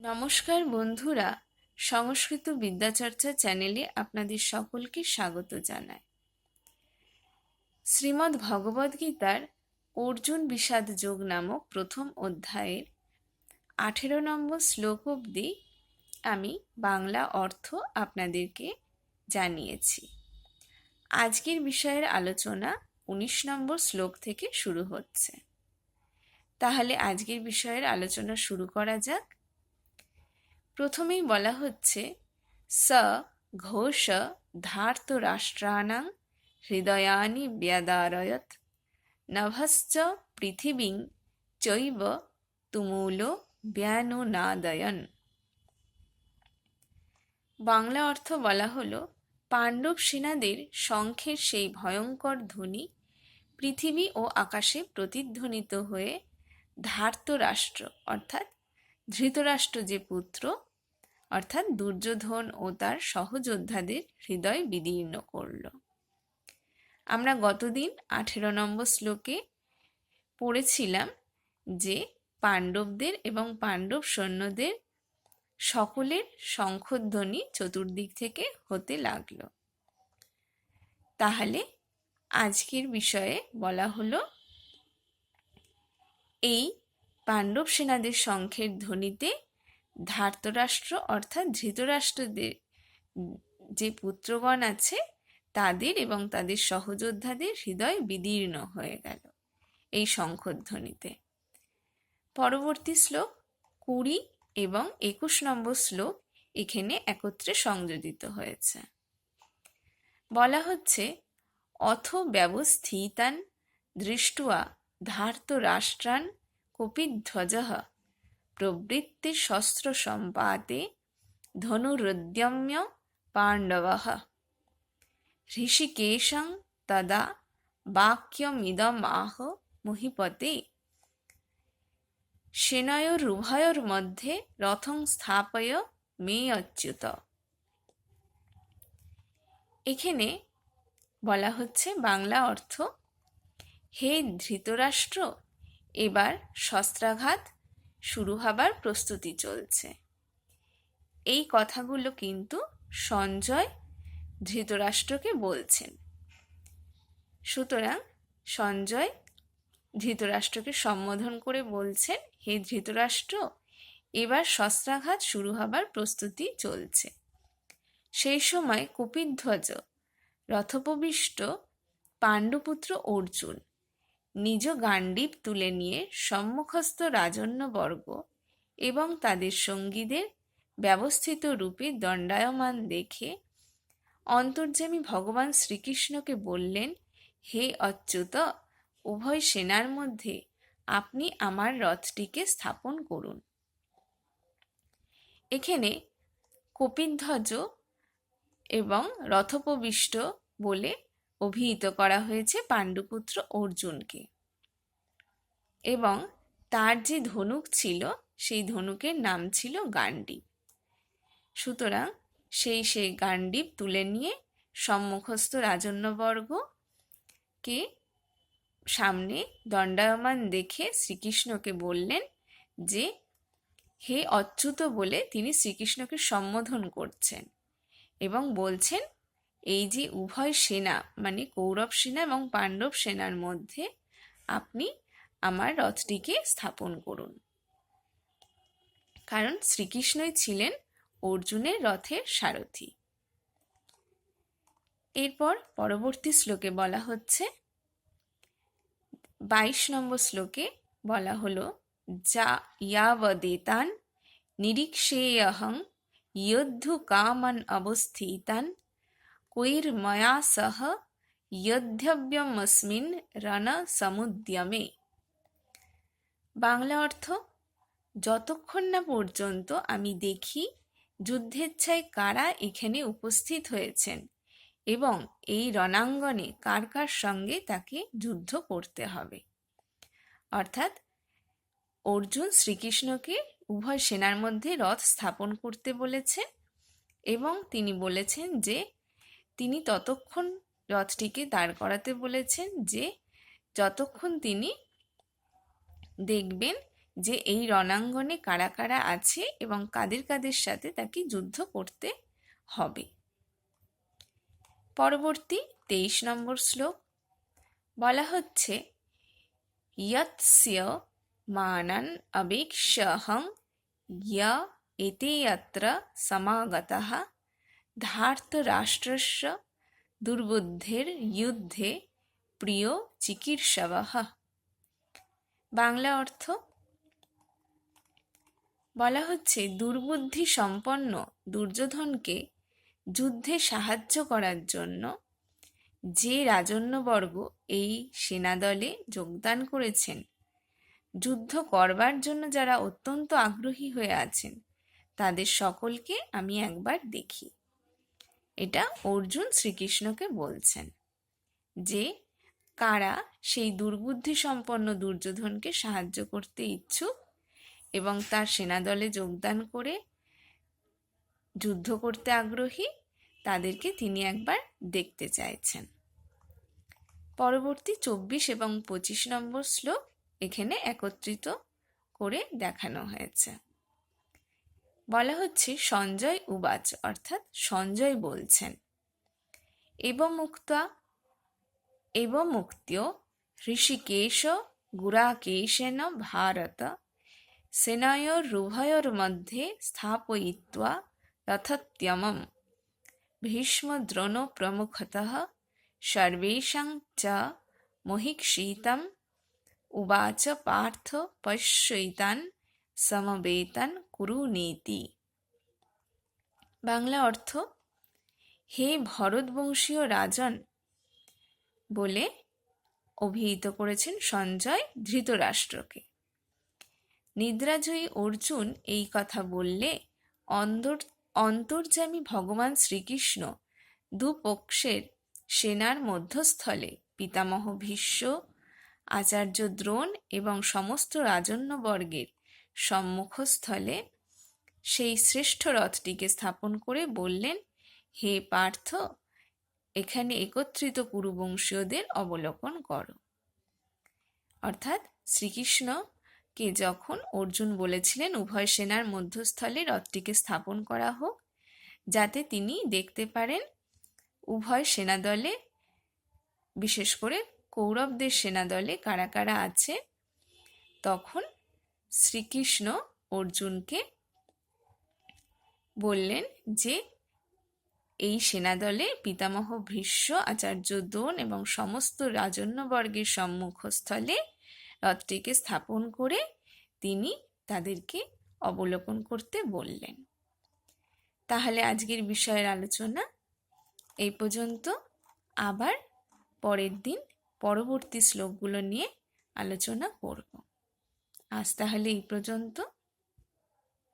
নমস্কার বন্ধুরা, সংস্কৃত বিদ্যাচর্চা চ্যানেলে আপনাদের সকলকে স্বাগত জানায় শ্রীমদ্ ভগবদ্গীতার অর্জুন বিষাদ যোগ নামক প্রথম অধ্যায়ের আঠেরো নম্বর শ্লোক অবধি আমি বাংলা অর্থ আপনাদেরকে জানিয়েছি। আজকের বিষয়ের আলোচনা উনিশ নম্বর শ্লোক থেকে শুরু হচ্ছে। তাহলে আজকের বিষয়ের আলোচনা শুরু করা যাক। প্রথমেই বলা হচ্ছে, স ঘোষ ধার্ত রাষ্ট্রাণাং হৃদয়ানি ব্যাদারয়ত, নভশ্চ পৃথিবীং চৈব তুমুল ব্যানুনাদয়ন। বাংলা অর্থ বলা হলো, পাণ্ডব সেনাদের শঙ্খের সেই ভয়ঙ্কর ধ্বনি পৃথিবী ও আকাশে প্রতিধ্বনিত হয়ে ধার্ত রাষ্ট্র, অর্থাৎ ধৃতরাষ্ট্র যে পুত্র অর্থাৎ দুর্যোধন ও তার সহযোদ্ধাদের হৃদয় বিদীর্ণ করল। আমরা গতদিন আঠেরো নম্বর শ্লোকে পড়েছিলাম যে পাণ্ডবদের এবং পাণ্ডব সৈন্যদের সকলের শঙ্খধ্বনি চতুর্দিক থেকে হতে লাগল। তাহলে আজকের বিষয়ে বলা হলো, এই পাণ্ডব সেনাদের শঙ্খের ধ্বনিতে ধার্তরাষ্ট্র অর্থাৎ ধৃতরাষ্ট্রদের যে পুত্রগণ আছে, তাদের এবং তাদের সহযোদ্ধাদের হৃদয় বিদীর্ণ হয়ে গেল এই শঙ্খধ্বনিতে পরবর্তী শ্লোক, কুড়ি এবং একুশ নম্বর শ্লোক এখানে একত্রে সংযোজিত হয়েছে। বলা হচ্ছে, অথ ব্যবস্থিতান দৃষ্টুয়া ধার্ত রাষ্ট্রান কপিধ্বজ প্রবৃত্তি শস্ত্র সম্পাতে ধনুরুদ্যম্য পাণ্ডব ঋষিকেশং তদা বাক্যমিদমাহ মহিপতে সেনয়োরুভয়োর মধ্যে রথং স্থাপয় মে অচ্যুত এখানে বলা হচ্ছে বাংলা অর্থ, হে ধৃতরাষ্ট্র, এবার শস্ত্রাঘাত শুরু হবার প্রস্তুতি চলছে। এই কথাগুলো কিন্তু সঞ্জয় ধৃতরাষ্ট্রকে বলছেন। সুতরাং সঞ্জয় ধৃতরাষ্ট্রকে সম্বোধন করে বলছেন, হে ধৃতরাষ্ট্র, এবার শস্ত্রাঘাত শুরু হবার প্রস্তুতি চলছে। সেই সময় কুপিধ্বজ, রথোপবিষ্ট, পাণ্ডুপুত্র অর্জুন নিজ গান্ডীব তুলে নিয়ে সম্মুখস্থ রাজন্যবর্গ এবং তাদের সঙ্গীদের ব্যবস্থিত রূপে দণ্ডায়মান দেখে অন্তর্যামী ভগবান শ্রীকৃষ্ণকে বললেন, হে অচ্যুত, উভয় সেনার মধ্যে আপনি আমার রথটিকে স্থাপন করুন। এখানে কপিধ্বজ এবং রথোপবিষ্ট বলে অভিহিত করা হয়েছে পাণ্ডুপুত্র অর্জুনকে। এবং তার যে ধনুক ছিল, সেই ধনুকের নাম ছিল গান্ডীব সুতরাং সেই সেই গান্ডীব তুলে নিয়ে সম্মুখস্থ রাজন্যবর্গকে সামনে দণ্ডায়মান দেখে শ্রীকৃষ্ণকে বললেন যে, হে অচ্যুত বলে তিনি শ্রীকৃষ্ণকে সম্বোধন করছেন এবং বলছেন এই যে উভয় সেনা মানে কৌরব সেনা এবং পাণ্ডব সেনার মধ্যে আপনি আমার রথটিকে স্থাপন করুন। কারণ শ্রীকৃষ্ণই ছিলেন অর্জুনের রথের সারথি। এরপর পরবর্তী শ্লোকে বলা হচ্ছে, বাইশ নম্বর শ্লোকে বলা হলো, যা ইয়াবদেতান নিরীক্ষেয়হং, ইয়দ্ধু কামান অবস্থিতান কৈর্ময়া সহ ইয়দ্ধব্যমস্মিন রণ সমুদ্যমে বাংলা অর্থ, যতক্ষণ না পর্যন্ত আমি দেখি যুদ্ধেচ্ছায় কারা এখানে উপস্থিত হয়েছেন এবং এই রণাঙ্গনে কার কার সঙ্গে তাকে যুদ্ধ করতে হবে। অর্থাৎ, অর্জুন শ্রীকৃষ্ণকে উভয় সেনার মধ্যে রথ স্থাপন করতে বলেছে এবং তিনি বলেছেন যে তিনি ততক্ষণ রথটিকে দাঁড় করাতে বলেছেন যে, যতক্ষণ তিনি দেখবেন যে এই রণাঙ্গনে কারা কারা আছে এবং কাদের কাদের সাথে তাকে যুদ্ধ করতে হবে। পরবর্তী তেইশ নম্বর শ্লোক। বলা হচ্ছে, ইয়ৎস্য মানান অবেক্ষহং এতে সমাগতা ধার্তরাষ্ট্রস্য দুর্বুদ্ধের যুদ্ধে প্রিয় চিকিৎসবহ। বাংলা অর্থ, বলা হচ্ছে দুর্বুদ্ধি সম্পন্ন দুর্যোধনকে যুদ্ধে সাহায্য করার জন্য যে রাজন্যবর্গ এই সেনাদলে যোগদান করেছেন, যুদ্ধ করবার জন্য যারা অত্যন্ত আগ্রহী হয়ে আছেন, তাদের সকলকে আমি একবার দেখি। এটা অর্জুন শ্রীকৃষ্ণকে বলছেন যে, কারা সেই দুর্বুদ্ধি সম্পন্ন দুর্যোধনকে সাহায্য করতে ইচ্ছুক এবং তার সেনাদলে যোগদান করে যুদ্ধ করতে আগ্রহী, তাদেরকে তিনি একবার দেখতে চাইছেন। পরবর্তী চব্বিশ এবং পঁচিশ নম্বর শ্লোক এখানে একত্রিত করে দেখানো হয়েছে। বলা হচ্ছে সঞ্জয় উবাচ, অর্থাৎ সঞ্জয় বলছেন। এবং মুক্তা এবং মুক্তিও ঋষিকেশ গুরাকেশেন ভারত সেনয়োরুভয়োর মধ্যে স্থাপয়িত্বা তথত্যম ভীষ্ম দ্রোণ প্রমুখত সর্বেষাং চ মহিক্ষিতম। উবাচ পার্থ পশ্যৈতান সমবেতান কুরুনীতি বাংলা অর্থ, হে ভরতবংশীয় রাজন বলে অভিহিত করেছেন সঞ্জয় ধৃতরাষ্ট্রকে। নিদ্রাজয়ী অর্জুন এই কথা বললে, অন্তর, অন্তর্যামী ভগবান শ্রীকৃষ্ণ দুপক্ষের সেনার মধ্যস্থলে পিতামহ ভীষ্ম, আচার্য দ্রোণ এবং সমস্ত রাজন্যবর্গের সম্মুখস্থলে সেই শ্রেষ্ঠ রথটিকে স্থাপন করে বললেন, হে পার্থ, এখানে একত্রিত কুরুবংশীয়দের অবলোকন করো। অর্থাৎ শ্রীকৃষ্ণকে যখন অর্জুন বলেছিলেন, উভয় সেনার মধ্যস্থলে রথটিকে স্থাপন করা হোক, যাতে তিনি দেখতে পারেন উভয় সেনাদলে, বিশেষ করে কৌরবদের সেনাদলে কারা কারা আছে, তখন শ্রীকৃষ্ণ অর্জুনকে বললেন যে, এই সেনাদলে পিতামহ ভীষ্ম আচার্য দোন এবং সমস্ত রাজন্যবর্গের সম্মুখস্থলে রথটিকে স্থাপন করে তিনি তাদেরকে অবলোকন করতে বললেন। তাহলে আজকের বিষয়ের আলোচনা এই পর্যন্ত। আবার পরের দিন পরবর্তী শ্লোকগুলো নিয়ে আলোচনা করব। আজ তাহলে এই পর্যন্ত।